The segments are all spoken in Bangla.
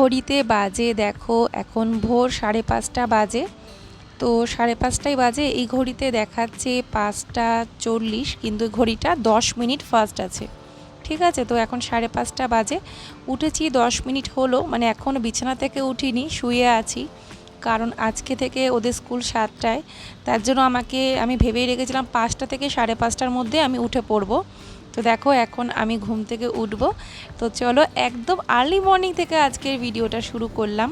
ঘড়িতে বাজে, দেখো, এখন ভোর সাড়ে পাঁচটা বাজে। তো সাড়ে পাঁচটায় বাজে, এই ঘড়িতে দেখাচ্ছে পাঁচটা চল্লিশ, কিন্তু ঘড়িটা দশ মিনিট ফার্স্ট আছে। ঠিক আছে? তো এখন সাড়ে পাঁচটা বাজে। উঠেছি, দশ মিনিট হলো মানে এখন বিছানা থেকে উঠিনি, শুয়ে আছি। কারণ আজকে থেকে ওদের স্কুল সাতটায়, তার জন্য আমাকে, আমি ভেবেই রেখেছিলাম পাঁচটা থেকে সাড়ে পাঁচটার মধ্যে আমি উঠে পড়ব। তো দেখো, এখন আমি ঘুম থেকে উঠবো। তো চলো, একদম আর্লি মর্নিং থেকে আজকের ভিডিওটা শুরু করলাম।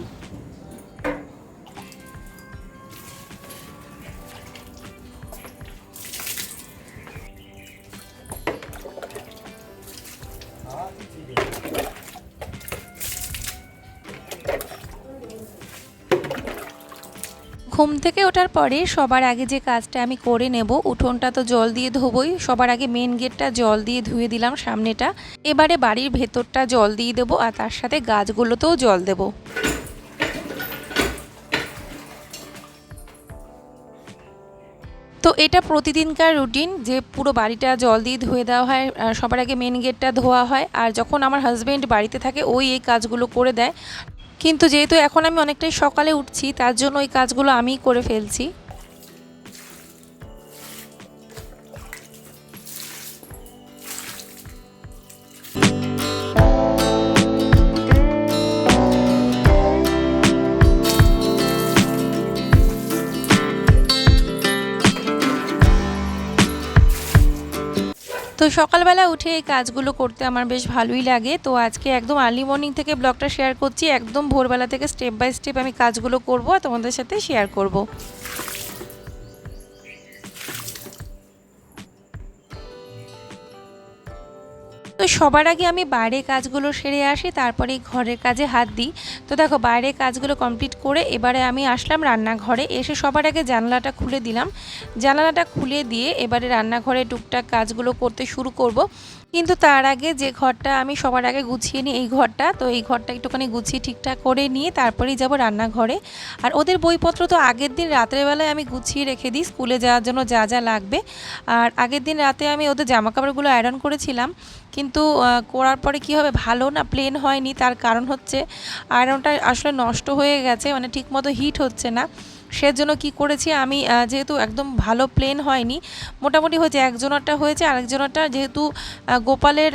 ঘুম থেকে ওঠার পরে সবার আগে যে কাজটা আমি করে নেব, উঠোনটা তো জল দিয়ে ধোবই, সবার আগে মেন গেটটা জল দিয়ে ধুয়ে দিলাম সামনেটা। এবারে বাড়ির ভেতরটা জল দিয়ে দেবো আর তার সাথে গাছগুলোতেও জল দেবো। তো এটা প্রতিদিনকার রুটিন যে পুরো বাড়িটা জল দিয়ে ধুয়ে দেওয়া হয় সবার আগে মেন গেটটা ধোয়া হয় আর যখন আমার হাজব্যান্ড বাড়িতে থাকে, ওই এই কাজগুলো করে দেয়। কিন্তু যেহেতু এখন আমি অনেকটাই সকালে উঠছি তার জন্য ওই কাজগুলো আমিই করে ফেলছি। সকালবেলা উঠে এই কাজগুলো করতে আমার বেশ ভালোই লাগে। তো আজকে একদম আর্লি মর্নিং থেকে ব্লগটা শেয়ার করছি। একদম ভোরবেলা থেকে স্টেপ বাই স্টেপ আমি কাজগুলো করব আর তোমাদের সাথে শেয়ার করব। সবার আগে আমি বাইরে কাজগুলো সেরে আসি, তারপরে ঘরের কাজে হাত দিই। তো দেখো, বাইরে কাজগুলো কমপ্লিট করে এবারে আমি আসলাম রান্নাঘরে। এসে সবার আগে জানলাটা খুলে দিলাম। জানালাটা খুলে দিয়ে এবারে রান্নাঘরে টুকটাক কাজগুলো করতে শুরু করব। কিন্তু তার আগে যে ঘরটা আমি সবার আগে গুছিয়ে নিই, এই ঘরটা, তো এই ঘরটা একটুখানি গুছিয়ে ঠিকঠাক করে নিয়ে তারপরেই যাব রান্নাঘরে। আর ওদের বইপত্র তো আগের দিন রাত্রেবেলায় আমি গুছিয়ে রেখে দিই, স্কুলে যাওয়ার জন্য যা যা লাগবে। আর আগের দিন রাতে আমি ওদের জামাকাপড়গুলো আয়রন করেছিলাম। কিন্তু করার পরে কি হবে, ভালো না প্লেন হয়নি। তার কারণ হচ্ছে আয়রনটা আসলে নষ্ট হয়ে গেছে মানে ঠিকমতো হিট হচ্ছে না। সেজন্য কি করেছি? আমি যেহেতু একদম ভালো প্লেন হয়নি, মোটামুটি হয়েছে একজনেরটা হয়েছে, আরেকজনেরটা যেহেতু গোপালের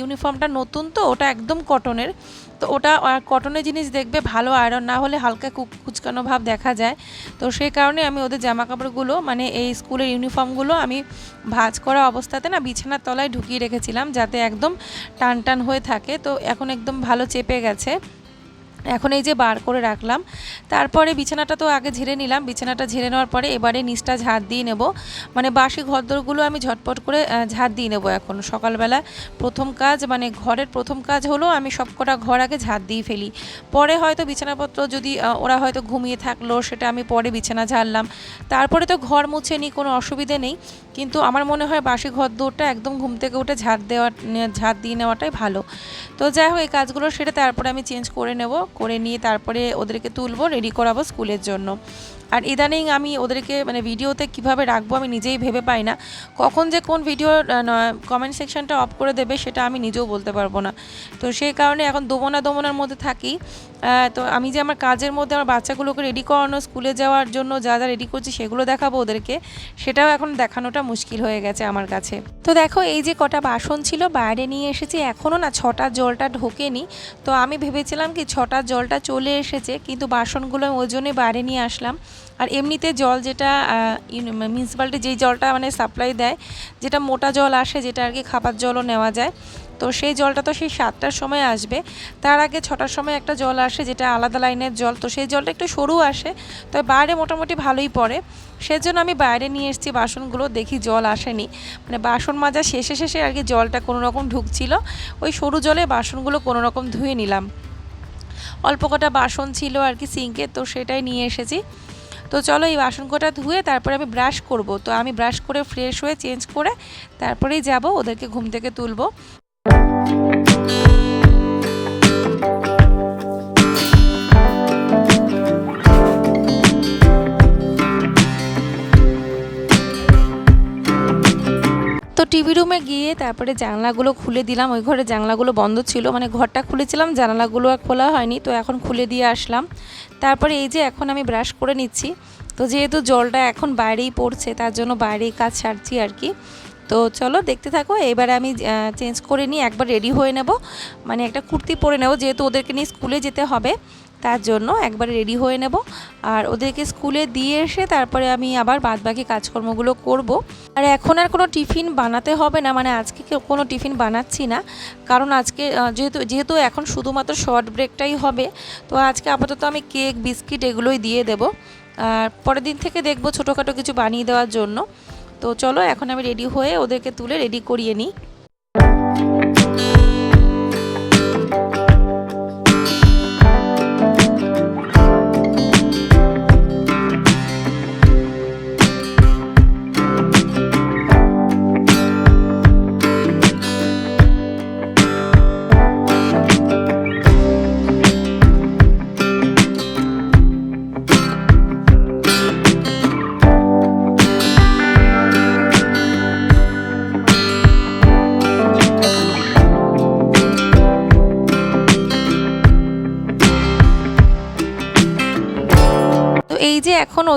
ইউনিফর্মটা নতুন তো, ওটা একদম কটনের তো ওটা কটনের জিনিস দেখবে, ভালো আয়রন না হলে হালকা কুচকানো ভাব দেখা যায়। তো সেই কারণে আমি ওদের জামা কাপড়গুলো মানে এই স্কুলের ইউনিফর্মগুলো আমি ভাজ করা অবস্থাতে না বিছানার তলায় ঢুকিয়ে রেখেছিলাম, যাতে একদম টান টান হয়ে থাকে। তো এখন একদম ভালো চেপে গেছে। এখন এই যে বার করে রাখলাম। তারপরে বিছানাটা তো আগে ঝেড়ে নিলাম। বিছানাটা ঝেড়ে নেওয়ার পরে এবারে নিচটা ঝাড় দিয়ে নেব। মানে বাসি ঘরদোরগুলো আমি ঝটপট করে ঝাড় দিয়ে নেব এখন। সকালবেলা প্রথম কাজ মানে ঘরের প্রথম কাজ হলো আমি সবকটা ঘর আগে ঝাড় দিয়ে ফেলি। পরে হয়তো বিছানাপত্র যদি ওরা হয়তো ঘুমিয়ে থাকল, সেটা আমি পরে বিছানা ঝাড়লাম। তারপরে তো ঘর মুছে নিই কোনো অসুবিধে নেই। কিন্তু আমার মনে হয় বাসি ঘর দৌড়টা একদম ঘুম থেকে উঠে ঝাড় দেওয়া ঝাড় দিয়ে নেওয়াটাই ভালো। তো যাই হোক, এই কাজগুলো সেটা তারপরে আমি চেঞ্জ করে নেব। করে নিয়ে তারপরে ওদেরকে তুলবো রেডি করাবো স্কুলের জন্য। আর ইদানিং আমি ওদেরকে মানে ভিডিওতে কীভাবে রাখব আমি নিজেই ভেবে পাই না। কখন যে কোন ভিডিও কমেন্ট সেকশনটা অফ করে দেবে সেটা আমি নিজেও বলতে পারব না। তো সেই কারণে এখন দোমনা দোমনার মধ্যে থাকি। তো আমি যে আমার কাজের মধ্যে আমার বাচ্চাগুলোকে রেডি করানো, স্কুলে যাওয়ার জন্য যা যা রেডি করছি সেগুলো দেখাবো ওদেরকে। সেটাও এখন দেখানোটা মুশকিল হয়ে গেছে আমার কাছে। তো দেখো, এই যে কটা বাসন ছিল বাইরে নিয়ে এসেছি। এখনও না ছটা জলটা ঢোকেনি। তো আমি ভেবেছিলাম কি ছটা জলটা চলে এসেছে, কিন্তু বাসনগুলো ওই জন্যই বাইরে নিয়ে আসলাম। আর এমনিতে জল যেটা মিউনিসিপ্যালিটি যেই জলটা মানে সাপ্লাই দেয়, যেটা মোটা জল আসে, যেটা আর কি খাবার জলও নেওয়া যায়, তো সেই জলটা তো সেই সাতটার সময় আসবে। তার আগে ছটার সময় একটা জল আসে যেটা আলাদা লাইনের জল, তো সেই জলটা একটু সরু আসে, তবে বাইরে মোটামুটি ভালোই পড়ে। সেজন্য আমি বাইরে নিয়ে এসেছি বাসনগুলো, দেখি জল আসেনি। মানে বাসন মাজা শেষে শেষে আর কি জলটা কোনো রকম ঢুকছিল, ওই সরু জলে বাসনগুলো কোনো রকম ধুয়ে নিলাম। অল্প কটা বাসন ছিল আর কি সিঙ্কে তো সেটাই নিয়ে এসেছি। তো চলো এই বাসন কটা ধুয়ে তারপরে আমি ব্রাশ করব। তো আমি ব্রাশ করে ফ্রেশ হয়ে চেঞ্জ করে তারপরেই যাব, ওদেরকে ঘুম থেকে তুলবো। টিভি রুমে গিয়ে তারপরে জানলাগুলো খুলে দিলাম। ওই ঘরে জানলাগুলো বন্ধ ছিল মানে ঘরটা খুলেছিলাম, জানালাগুলো আর খোলা হয়নি, তো এখন খুলে দিয়ে আসলাম। তারপরে এই যে এখন আমি ব্রাশ করে নিচ্ছি, তো যেহেতু জলটা এখন বাইরেই পড়ছে, তার জন্য বাইরেই কাজ সারছি আর কি। তো চলো দেখতে থাকো, এবারে আমি চেঞ্জ করে নিই, একবার রেডি হয়ে নেব। মানে একটা কুর্তি পরে নেব, যেহেতু ওদেরকে নিয়ে স্কুলে যেতে হবে। তার জন্য একবার রেডি হয়ে নেব। আর ওদেরকে স্কুলে দিয়ে এসে তারপরে আমি আবার বাদবাকি কাজকর্মগুলো করব। আর এখন আর কোনো টিফিন বানাতে হবে না মানে আজকে কোনো টিফিন বানাচ্ছি না। কারণ আজকে যেহেতু যেহেতু এখন শুধুমাত্র শর্ট ব্রেকটাই হবে, তো আজকে আপাতত আমি কেক বিস্কিট এগুলোই দিয়ে দেবো। আর পরের দিন থেকে দেখব ছোটোখাটো কিছু বানিয়ে দেওয়ার জন্য। তো চলো এখন আমি রেডি হয়ে ওদেরকে তুলে রেডি করিয়ে নিই।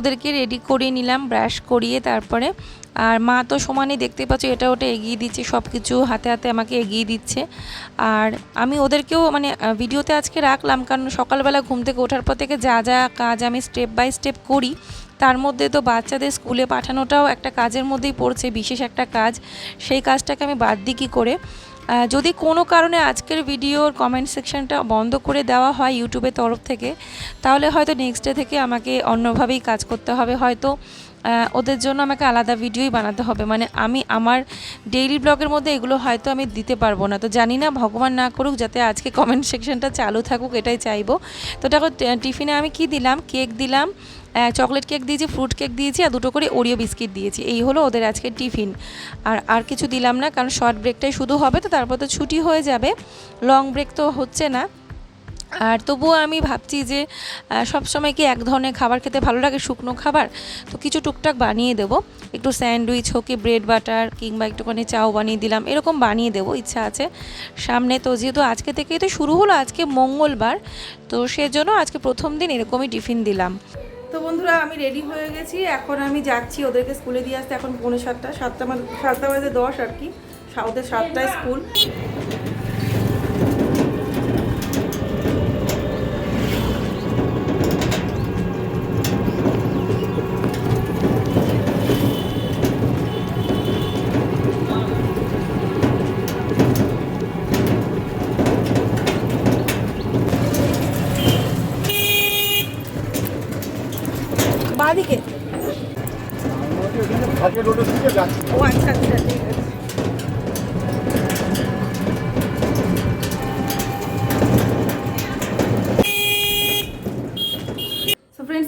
ওদেরকে রেডি করিয়ে নিলাম ব্রাশ করিয়ে তারপরে, আর মা তো সমানই দেখতে পাচ্ছ, এটা ওটা এগিয়ে দিচ্ছে সব কিছু হাতে হাতে আমাকে এগিয়ে দিচ্ছে। আর আমি ওদেরকেও মানে ভিডিওতে আজকে রাখলাম, কারণ সকালবেলা ঘুম থেকে ওঠার পর থেকে যা যা কাজ আমি স্টেপ বাই স্টেপ করি, তার মধ্যে তো বাচ্চাদের স্কুলে পাঠানোটাও একটা কাজের মধ্যেই পড়ছে, বিশেষ একটা কাজ। সেই কাজটাকে আমি বাদ দিই কী করে? যদি কোনো কারণে আজকের ভিডিওর কমেন্ট সেকশনটা বন্ধ করে দেওয়া হয় ইউটিউবের তরফ থেকে, তাহলে হয়তো নেক্সট ডে থেকে আমাকে অন্যভাবেই কাজ করতে হবে। হয়তো ওদের জন্য আমাকে আলাদা ভিডিওই বানাতে হবে। মানে আমি আমার ডেইলি ব্লগের মধ্যে এগুলো হয়তো আমি দিতে পারব না। তো জানি না, ভগবান না করুক, যাতে আজকে কমেন্ট সেকশনটা চালু থাকুক, এটাই চাইব। তো দেখো টিফিনে আমি কি দিলাম? কেক দিলাম চকলেট কেক দিয়েছি ফ্রুট কেক দিয়েছি, আর দুটো করে ওরিও বিস্কিট দিয়েছি। এই হলো ওদের আজকে টিফিন আর আর কিছু দিলাম না, কারণ শর্ট ব্রেকটাই শুধু হবে, তো তারপর তো ছুটি হয়ে যাবে। লং ব্রেক তো হচ্ছে না। আর তবুও আমি ভাবছি যে সব সময় কি এক ধরনের খাবার খেতে ভালো লাগে? শুকনো খাবার? তো কিছু টুকটাক বানিয়ে দেবো। একটু স্যান্ডউইচ হোক কি ব্রেড বাটার কিংবা একটুখানি চাও বানিয়ে দিলাম। এরকম বানিয়ে দেবো, ইচ্ছা আছে। সামনে তো যেহেতু আজকে থেকেই তো শুরু হলো, আজকে মঙ্গলবার। তো সেজন্য আজকে প্রথম দিন এরকমই টিফিন দিলাম। তো বন্ধুরা, আমি রেডি হয়ে গেছি। এখন আমি যাচ্ছি ওদেরকে স্কুলে দিয়ে আসতে। এখন পৌনে সাতটা সাতটা মানে সাতটা বাজে দশ আর কি। ওদের সাতটায় স্কুল।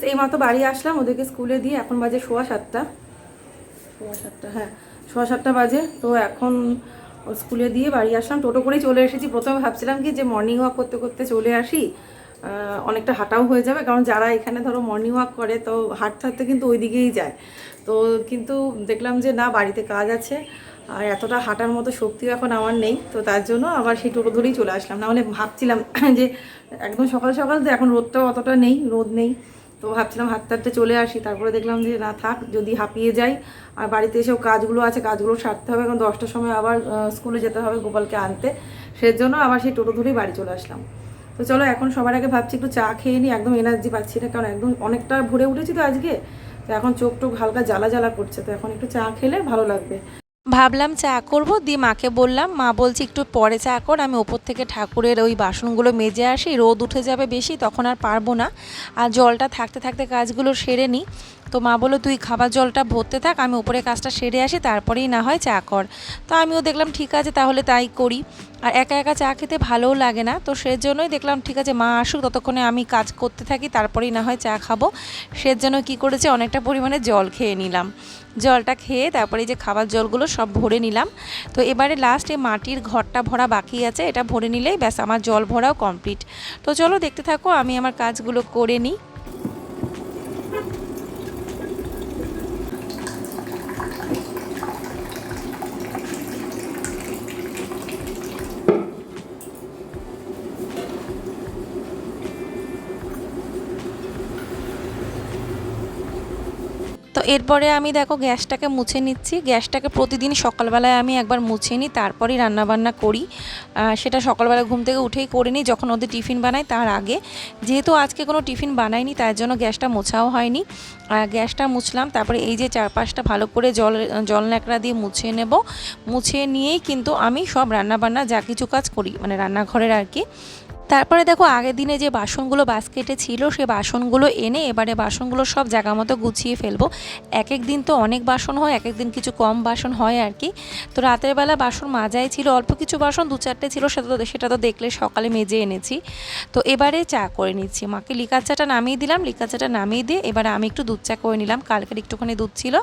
সো ফ্রেন্ডস এই মাত্র বাড়ি আসলাম, ওদেরকে স্কুলে দিয়ে এখন বাজে সোয়া সাতটা। সোয়া সাতটা হ্যাঁ সোয়া সাতটা বাজে। তো এখন স্কুলে দিয়ে বাড়ি আসলাম, টোটো করেই চলে এসেছি। প্রথমে ভাবছিলাম কি যে মর্নিং ওয়াক করতে করতে চলে আসি। অনেকটা হাঁটাও হয়ে যাবে, কারণ যারা এখানে ধরো মর্নিং ওয়াক করে, তো হাঁটতে হাঁটতে কিন্তু ওই দিকেই যায়। তো কিন্তু দেখলাম যে না, বাড়িতে কাজ আছে, আর এতটা হাঁটার মতো শক্তিও এখন আমার নেই। তো তার জন্য আবার সেই টোটো ধরেই চলে আসলাম। না হলে ভাবছিলাম যে একদম সকাল সকাল তো এখন রোদটাও অতটা নেই, রোদ নেই। তো ভাবছিলাম হাঁটতে হাঁটতে চলে আসি, তারপরে দেখলাম যে না থাক, যদি হাঁপিয়ে যাই, আর বাড়িতে এসেও কাজগুলো আছে, কাজগুলো সারতে হবে, কারণ দশটার সময় আবার স্কুলে যেতে হবে গোপালকে আনতে, সেজন্য আবার সেই টোটো ধরেই বাড়ি চলে আসলাম। তো চলো এখন সবার আগে ভাবছি একটু চা খেয়ে নিই, একদম এনার্জি পাচ্ছি না, কারণ একদম অনেকটা ভরে উঠেছি তো আজকে, তো এখন চোখ টোক হালকা জ্বালা জ্বালা করছে, তো এখন একটু চা খেলে ভালো লাগবে। ভাবলাম চা করব, দিয়ে মাকে বললাম, মা বলছি একটু পরে চা কর, আমি ওপর থেকে ঠাকুরের ওই বাসনগুলো মেজে আসি, রোদ উঠে যাবে বেশি, তখন আর পারব না। আর জলটা থাকতে থাকতে কাজগুলো সেরে নিই। তো মা বলল, তুই খাবার জলটা ভরতে থাক, আমি উপরে কাজটা সেরে আসি, তারপরেই না হয় চা কর। তো আমিও দেখলাম, ঠিক আছে, তাহলে তাই করি। আর একা একা চা খেতে ভালোও লাগে না, তো সেজন্যই দেখলাম, ঠিক আছে, মা আসুক, ততক্ষণে আমি কাজ করতে থাকি, তারপরেই না হয় চা খাব। সেজন্য কি করেছে, অনেকটা পরিমাণে জল খেয়ে নিলাম। জলটা খেয়ে তারপরে যে খাবার জলগুলো সব ভরে নিলাম। তো এবারে লাস্টে মাটির ঘরটা ভরা বাকি আছে, এটা ভরে নিলেই ব্যাস, আমার জল ভরাও কমপ্লিট তো চলো, দেখতে থাকো, আমি আমার কাজগুলো করে নিই। এরপরে আমি দেখো গ্যাসটাকে মুছে নিচ্ছি। গ্যাসটাকে প্রতিদিন সকালবেলায় আমি একবার মুছে নিই, তারপরেই রান্নাবান্না করি। সেটা সকালবেলা ঘুম থেকে উঠেই করে নিই, যখন ওদের টিফিন বানাই তার আগে। যেহেতু আজকে কোনো টিফিন বানাইনি তার জন্য গ্যাসটা মোছাও হয়নি। গ্যাসটা মুছলাম, তারপরে এই যে চারপাশটা ভালো করে জল জল ন্যাকড়া দিয়ে মুছে নেব। মুছে নিয়েই কিন্তু আমি সব রান্নাবান্না যা কিছু কাজ করি মানে রান্নাঘরের আর কি। তারপরে দেখো, আগের দিনে যে বাসনগুলো বাস্কেটে ছিল, সে বাসনগুলো এনে এবারে বাসনগুলো সব জায়গা মতো গুছিয়ে ফেলব। এক এক দিন তো অনেক বাসন হয় এক এক দিন কিছু কম বাসন হয় আর কি। তো রাতের বেলা বাসন মাজাই ছিল, অল্প কিছু বাসন, দু চারটে ছিল, সেটা তো সেটা তো দেখলে সকালে মেজে এনেছি। তো এবারে চা করে নিচ্ছি। মাকে লিকার চাটা নামিয়ে দিলাম লিকার চাটা নামিয়ে দিয়ে এবারে আমি একটু দুধ চা করে নিলাম। কালকের একটুখানি দুধ ছিল,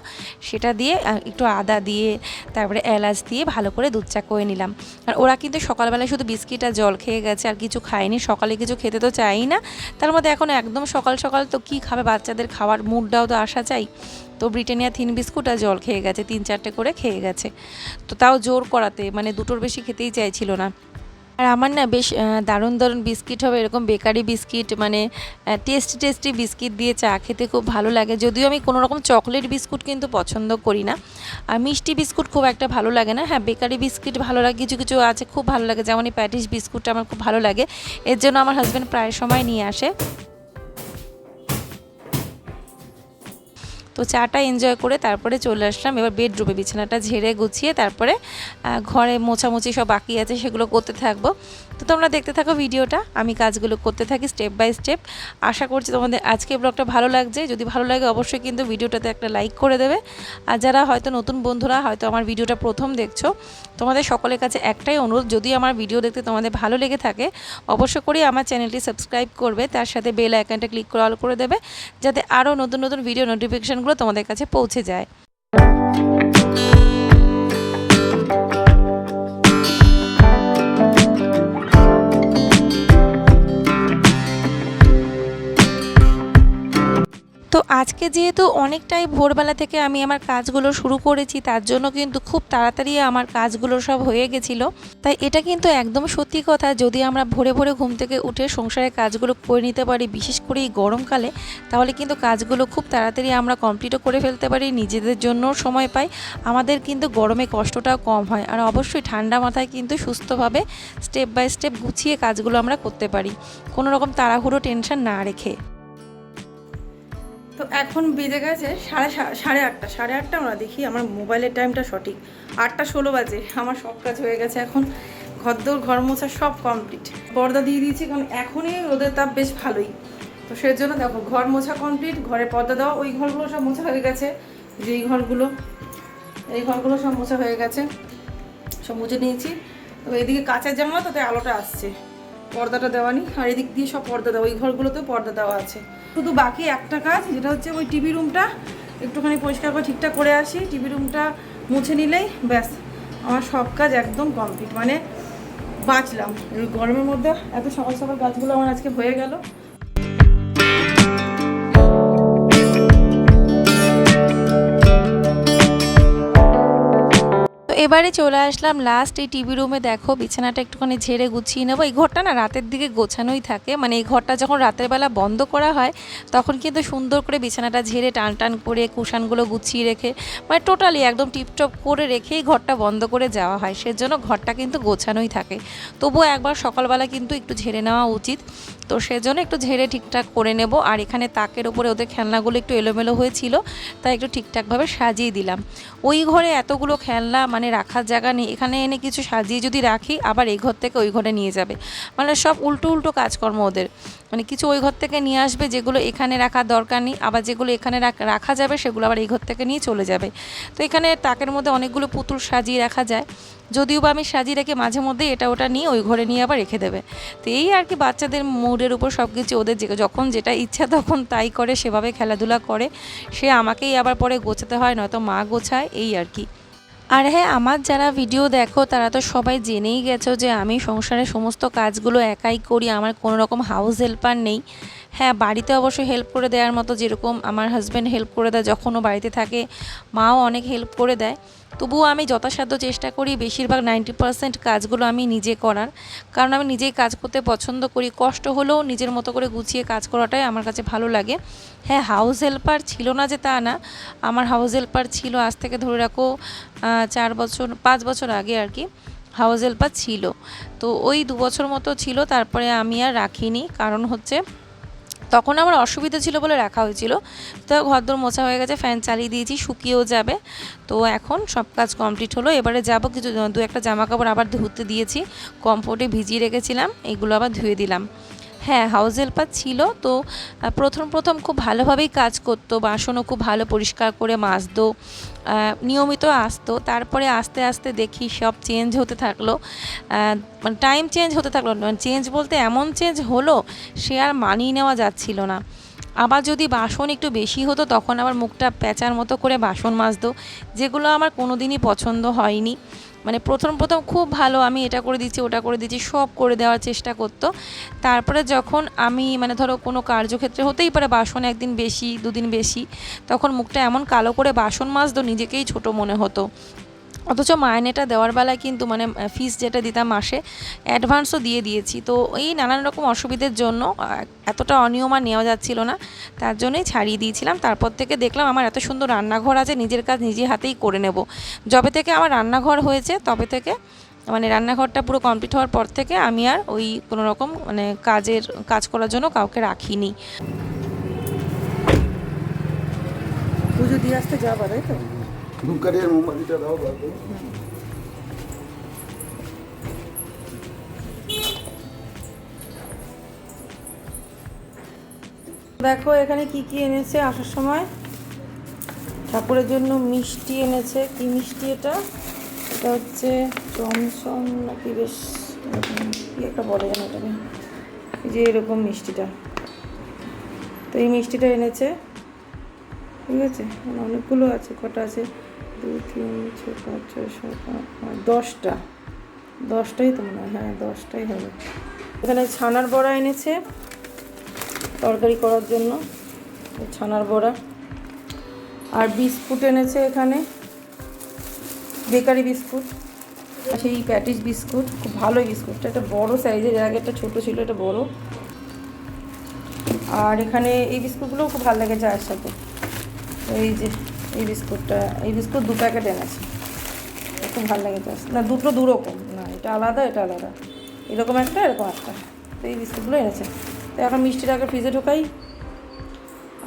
সেটা দিয়ে একটু আদা দিয়ে, তারপরে এলাচ দিয়ে ভালো করে দুধ চা করে নিলাম। আর ওরা কিন্তু সকালবেলায় শুধু বিস্কিট আর জল খেয়ে গেছে, আর কিছু খায়নি সকালে কিছু খেতে তো চাই না তার মধ্যে এখন একদম সকাল সকাল তো কি খাবে বাচ্চাদের খাওয়ার মুডটাও তো আসা চাই। তো ব্রিটানিয়া থিন বিস্কুট আর জল খেয়ে গেছে, তিন চারটে করে খেয়ে গেছে। তো তাও জোর করাতে মানে দুটোর বেশি খেতেই চাইছিল না। আর আমার না বেশ দারুণ দারুণ বিস্কিট হবে, এরকম বেকারি বিস্কিট মানে টেস্টি টেস্টি বিস্কিট দিয়ে চা খেতে খুব ভালো লাগে। যদিও আমি কোনো রকম চকলেট বিস্কুট কিন্তু পছন্দ করি না। আর মিষ্টি বিস্কুট খুব একটা ভালো লাগে না। হ্যাঁ বেকারি বিস্কিট ভালো লাগে, কিছু কিছু আছে খুব ভালো লাগে। যেমন এই প্যাটিস বিস্কুটটা আমার খুব ভালো লাগে। এর জন্য আমার হাজব্যান্ড প্রায় সময় নিয়ে আসে। তো চাটা এনজয় করে তারপরে চলে আসলাম। এবার বেডরুমে বিছানাটা ঝেড়ে গুছিয়ে তারপরে ঘরে মোছামুছি সব বাকি আছে সেগুলো করতে থাকব। তো তোমরা দেখতে থাকো ভিডিওটা। আমি কাজগুলো করতে থাকি স্টেপ বাই স্টেপ আশা করছি তোমাদের আজকে ব্লগটা ভালো লাগছে। যদি ভালো লাগে অবশ্যই কিন্তু ভিডিওটাতে একটা লাইক করে দেবে। আর যারা হয়তো নতুন বন্ধুরা, হয়তো আমার ভিডিওটা প্রথম দেখছ, তোমাদের সকলের কাছে একটাই অনুরোধ, যদি আমার ভিডিও দেখতে তোমাদের ভালো লেগে থাকে অবশ্য করেই আমার চ্যানেলটি সাবস্ক্রাইব করবে। তার সাথে বেল আইকনটা ক্লিক করে অল করে দেবে, যাতে আরও নতুন নতুন ভিডিও নোটিফিকেশানগুলো তোমাদের কাছে পৌঁছে যায়। তো আজকে যেহেতু অনেকটাই ভোরবেলা থেকে আমি আমার কাজগুলো শুরু করেছি, তার জন্য কিন্তু খুব তাড়াতাড়ি আমার কাজগুলো সব হয়ে গেছিল। তাই এটা কিন্তু একদম সত্যি কথা, যদি আমরা ভোরে ভোরে ঘুম থেকে উঠে সংসারের কাজগুলো করে নিতে পারি, বিশেষ করে এই গরমকালে, তাহলে কিন্তু কাজগুলো খুব তাড়াতাড়ি আমরা কমপ্লিটও করে ফেলতে পারি, নিজেদের জন্যও সময় পাই। আমাদের কিন্তু গরমে কষ্টটাও কম হয়, আর অবশ্যই ঠান্ডা মাথায় কিন্তু সুস্থভাবে স্টেপ বাই স্টেপ গুছিয়ে কাজগুলো আমরা করতে পারি। কোনো রকম তাড়াহুড়ো টেনশন না রেখে। তো এখন বেজে গেছে সাড়ে সাড়ে আটটা সাড়ে আটটা আমরা দেখি আমার মোবাইলের টাইমটা সঠিক। আটটা ষোলো বাজে, আমার সব কাজ হয়ে গেছে এখন। ঘরদোর ঘর মোছা সব কমপ্লিট পর্দা দিয়ে দিয়েছি কারণ এখনই রোদের তাপ বেশ ভালোই। তো সেই জন্য দেখো ঘর মোছা কমপ্লিট ঘরে পর্দা দেওয়া, ওই ঘরগুলো সব মোছা হয়ে গেছে। যে এই ঘরগুলো এই ঘরগুলো সব মোছা হয়ে গেছে। সব মুছে নিয়েছি। তো এদিকে কাঁচের জানলা, তাতে আলোটা আসছে। পর্দাটা দেওয়া নেই। আর এদিক দিয়ে সব পর্দা দেওয়া, ওই ঘরগুলোতেও পর্দা দেওয়া আছে। শুধু বাকি একটা কাজ যেটা হচ্ছে ওই টিভি রুমটা একটুখানি পরিষ্কার করে, ঠিকঠাক করে আসি। টিভি রুমটা মুছে নিলেই ব্যাস, আমার সব কাজ একদম কমপ্লিট। মানে বাঁচলাম। গরমের মধ্যে এত সকাল সকাল কাজগুলো আমার আজকে হয়ে গেল। এবারে চলে আসলাম লাস্ট এই টিভি রুমে দেখো, বিছানাটা একটুখানি ঝেড়ে গুছিয়ে নেব। এই ঘরটা না রাতের দিকে গোছানোই থাকে। মানে এই ঘরটা যখন রাতের বেলা বন্ধ করা হয়, তখন কিন্তু সুন্দর করে বিছানাটা ঝেড়ে টান টান করে কুশানগুলো গুছিয়ে রেখে মানে টোটালি একদম টিপটপ করে রেখেই ঘরটা বন্ধ করে যাওয়া হয়। সেজন্য ঘরটা কিন্তু গোছানোই থাকে। তবুও একবার সকালবেলা কিন্তু একটু ঝেড়ে নেওয়া উচিত। তো সেজন্য একটু ঝেড়ে ঠিকঠাক করে নেব। আর এখানে তাকের ওপরে ওদের খেলনাগুলো একটু এলোমেলো হয়েছিল, তাই একটু ঠিকঠাকভাবে সাজিয়ে দিলাম। ওই ঘরে এতগুলো খেলনা মানে রাখার জায়গা নেই। এখানে এনে কিছু সাজিয়ে যদি রাখি, আবার এই ঘর থেকে ওই ঘরে নিয়ে যাবে। মানে সব উল্টো উল্টো কাজকর্ম ওদের। মানে কিছু ওই ঘর থেকে নিয়ে আসবে যেগুলো এখানে রাখার দরকার নেই, আবার যেগুলো এখানে রাখ- যাবে সেগুলো আবার এই ঘর থেকে নিয়ে চলে যাবে। তো এখানে তাকের মধ্যে অনেকগুলো পুতুল সাজিয়ে রাখা যায়, যদিও বা আমি সাজিয়ে রেখে মাঝে মধ্যে এটা ওটা নিয়ে ওই ঘরে নিয়ে আবার রেখে দেবে। তো এই আর কি বাচ্চাদের মুডের উপর সব কিছু ওদের যে- যখন যেটা ইচ্ছা তখন তাই করে, সেভাবে খেলাধুলা করে, সে আমাকেই আবার পরে গোছাতে হয়, নয়তো মা গোছায়, এই আর কি। আর হ্যাঁ আমার যারা ভিডিও দেখো, তারা তো সবাই জেনেই গেছো যে আমি সংসারের সমস্ত কাজগুলো একাই করি, আমার কোনো রকম হাউস হেল্পার নেই। হ্যাঁ বাড়িতে অবশ্যই হেল্প করে দেওয়ার মতো যেরকম আমার হাজব্যান্ড হেল্প করে দেয় যখনও বাড়িতে থাকে, মাও অনেক হেল্প করে দেয়। তবুও আমি যথাসাধ্য চেষ্টা করি, বেশিরভাগ নাইনটি পার্সেন্ট কাজগুলো আমি নিজে করার। কারণ আমি নিজেই কাজ করতে পছন্দ করি, কষ্ট হলেও নিজের মতো করে গুছিয়ে কাজ করাটাই আমার কাছে ভালো লাগে। হ্যাঁ হাউস হেল্পার ছিল না যে তা না, আমার হাউস হেল্পার ছিল আজ থেকে ধরে রাখো চার বছর, পাঁচ বছর আগে আর কি হাউস হেল্পার ছিল। তো ওই দু বছর মতো ছিল, তারপরে আমি আর রাখিনি। কারণ হচ্ছে তখন আমার অসুবিধা ছিল বলে রাখা হয়েছিল। তো ঘরদোর মোছা হয়ে গেছে, ফ্যান চালিয়ে দিয়েছি, শুকিয়েও যাবে। তো এখন সব কাজ কমপ্লিট হলো। এবারে যাব কিছু দু একটা জামা কাপড় আবার ধুতে দিয়েছি। কমফোর্টে ভিজিয়ে রেখেছিলাম, এগুলো আবার ধুয়ে দিলাম। হ্যাঁ হাউস হেল্পার ছিল। তো প্রথম প্রথম খুব ভালোভাবেই কাজ করতো। বাসনও খুব ভালো পরিষ্কার করে মাজতো। নিয়মিত আসতো। তারপরে আস্তে আস্তে দেখি সব চেঞ্জ হতে থাকল। মানে টাইম চেঞ্জ হতে থাকল। চেঞ্জ বলতে এমন চেঞ্জ হলো, সে আর মানিয়ে নেওয়া যাচ্ছিল না। আবার যদি বাসন একটু বেশি হতো, তখন আবার মুখটা প্যাঁচার মতো করে বাসন মাজতো, যেগুলো আমার কোনো দিনই পছন্দ হয়নি। মানে প্রথম প্রথম খুব ভালো, আমি এটা করে দিচ্ছি, ওটা করে দিচ্ছি, সব করে দেওয়ার চেষ্টা করতো। তারপরে যখন আমি মানে ধরো কোনো কার্যক্ষেত্রে হতেই পারে বাসন একদিন বেশি, দুদিন বেশি, তখন মুখটা এমন কালো করে বাসন মাজতো, নিজেকেই ছোট মনে হতো। অথচ মাইনেটা দেওয়ার বেলায় কিন্তু মানে ফিস যেটা দিতাম মাসে অ্যাডভান্সও দিয়ে দিয়েছি। তো এই নানান রকম অসুবিধের জন্য এতটা অনিয়ম আর নেওয়া যাচ্ছিল না। তার জন্যই ছাড়িয়ে দিয়েছিলাম। তারপর থেকে দেখলাম আমার এত সুন্দর রান্নাঘর আছে, নিজের কাজ নিজে হাতেই করে নেব। যবে থেকে আমার রান্নাঘর হয়েছে, তবে থেকে মানে রান্নাঘরটা পুরো কমপ্লিট হওয়ার পর থেকে আমি আর ওই কোনো রকম মানে কাজের, কাজ করার জন্য কাউকে রাখিনি। পুজো দিয়ে আসতে যাবা, তাই তো? দেখো, এখানে কি কি এনেছে আসার সময়? ঠাকুরের জন্য মিষ্টি এনেছে। কি মিষ্টি এটা? এটা হচ্ছে চমচম নাকি বেশ, কি একটা বলে যেন এটাকে? যে এরকম মিষ্টিটা। তো এই মিষ্টিটা এনেছে। ঠিক আছে? অনেকগুলো আছে, কটা আছে? দুই, তিন ছয় পাঁচ, ছয়, সাত, আট দশটা। দশটাই তো মনে হয় হ্যাঁ দশটাই হবে। এখানে ছানার বড়া এনেছে তরকারি করার জন্য ছানার বড়া। আর বিস্কুট এনেছে এখানে, বেকারি বিস্কুট সেই প্যাটিস বিস্কুট, খুব ভালো বিস্কুটটা একটা বড় সাইজের আগে একটা ছোটো ছিল, এটা বড়। আর এখানে এই বিস্কুটগুলোও খুব ভালো লাগে চায়ের সাথে। এই যে, এই বিস্কুটটা, এই বিস্কুট দু প্যাকেট এনেছে। খুব ভালো লাগে না, দুটো দু রকম না, এটা আলাদা এটা আলাদা। এরকম একটা এরকম একটা। তো এই বিস্কুটগুলো এনেছে। তো এখন মিষ্টিটাকে ফ্রিজে ঢোকাই।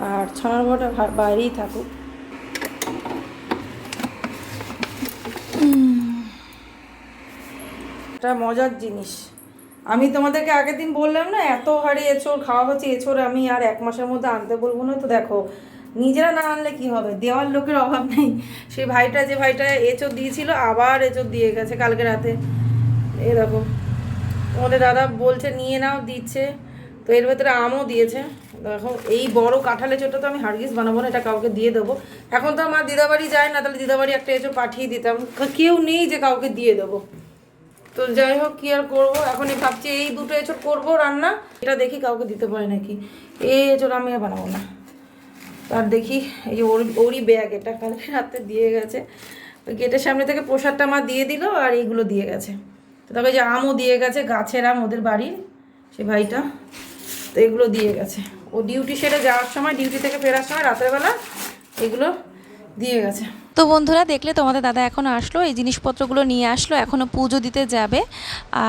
আর ছানার বড়াটা বাইরেই থাকুক। একটা মজার জিনিস। আমি তোমাদেরকে আগের দিন বললাম না, এত হারে এঁচড়, খাওয়া হচ্ছে এঁচড় আমি আর এক মাসের মধ্যে আনতে বলব না। তো দেখো নিজেরা না আনলে কি হবে? দেওয়ার লোকের অভাব নেই। সেই ভাইটা যে ভাইটা এঁচড় দিয়েছিল, আবার এঁচড় দিয়ে গেছে কালকে রাতে। এ দেখো, তোমাদের দাদা বলছে, নিয়ে নাও, দিচ্ছে। তো এর ভেতরে আমও দিয়েছে। দেখো, এই বড় কাঁঠালের চোটটা তো আমি হারগিস বানাবো না, এটা কাউকে দিয়ে দেবো। এখন তো আমার দিদাবাড়ি যায় না, তাহলে দিদাবাড়ি একটা এঁচড় পাঠিয়ে দিতাম। কেউ নেই যে কাউকে দিয়ে দেবো। তো যাই হোক, কী আর করব? এখন এই ভাবছি, এই দুটো এঁচড় করব রান্না, এটা দেখি কাউকে দিতে পারে নাকি। এই এঁচড় আমি আর বানাবো না। আর দেখি, এই যে ওর ওরই ব্যাগ এটা কালকে রাতে দিয়ে গেছে। ওই গেটের সামনে থেকে প্রসাদটা মা দিয়ে দিল আর এইগুলো দিয়ে গেছে। তো তবে যে আমও দিয়ে গেছে, গাছের আম ওদের বাড়ির, সে ভাইটা। তো এগুলো দিয়ে গেছে। ও ডিউটি সেরে যাওয়ার সময় ডিউটি থেকে ফেরার সময় রাতের বেলা এগুলো দিয়ে গেছে। তো বন্ধুরা দেখলে তোমাদের দাদা এখন আসলো, এই জিনিসপত্রগুলো নিয়ে আসলো এখনও পুজো দিতে যাবে।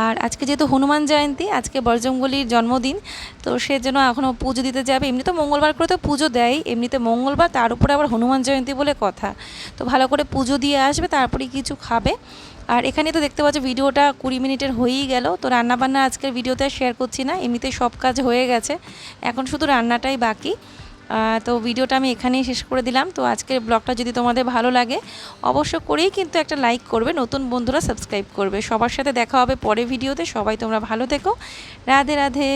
আর আজকে যেহেতু হনুমান জয়ন্তী, আজকে বর্জঙ্গলির জন্মদিন, তো সে সেজন্য এখনও পুজো দিতে যাবে। এমনিতে মঙ্গলবার করে তো পুজো দেয়, এমনিতে মঙ্গলবার, তার উপরে আবার হনুমান জয়ন্তী বলে কথা। তো ভালো করে পুজো দিয়ে আসবে তারপরে কিছু খাবে। আর এখানে তো দেখতে পাচ্ছ, ভিডিওটা কুড়ি মিনিটের হয়েই গেল। তো রান্নাবান্না আজকের ভিডিওতে শেয়ার করছি না এমনিতে সব কাজ হয়ে গেছে। এখন শুধু রান্নাটাই বাকি। তো ভিডিওটা আমি এখানেই শেষ করে দিলাম। তো আজকের ব্লগটা যদি তোমাদের ভালো লাগে, অবশ্য করেই কিন্তু একটা লাইক করবে, নতুন বন্ধুরা সাবস্ক্রাইব করবে। সবার সাথে দেখা হবে পরে ভিডিওতে। সবাই তোমরা ভালো থেকো। রাধে রাধে।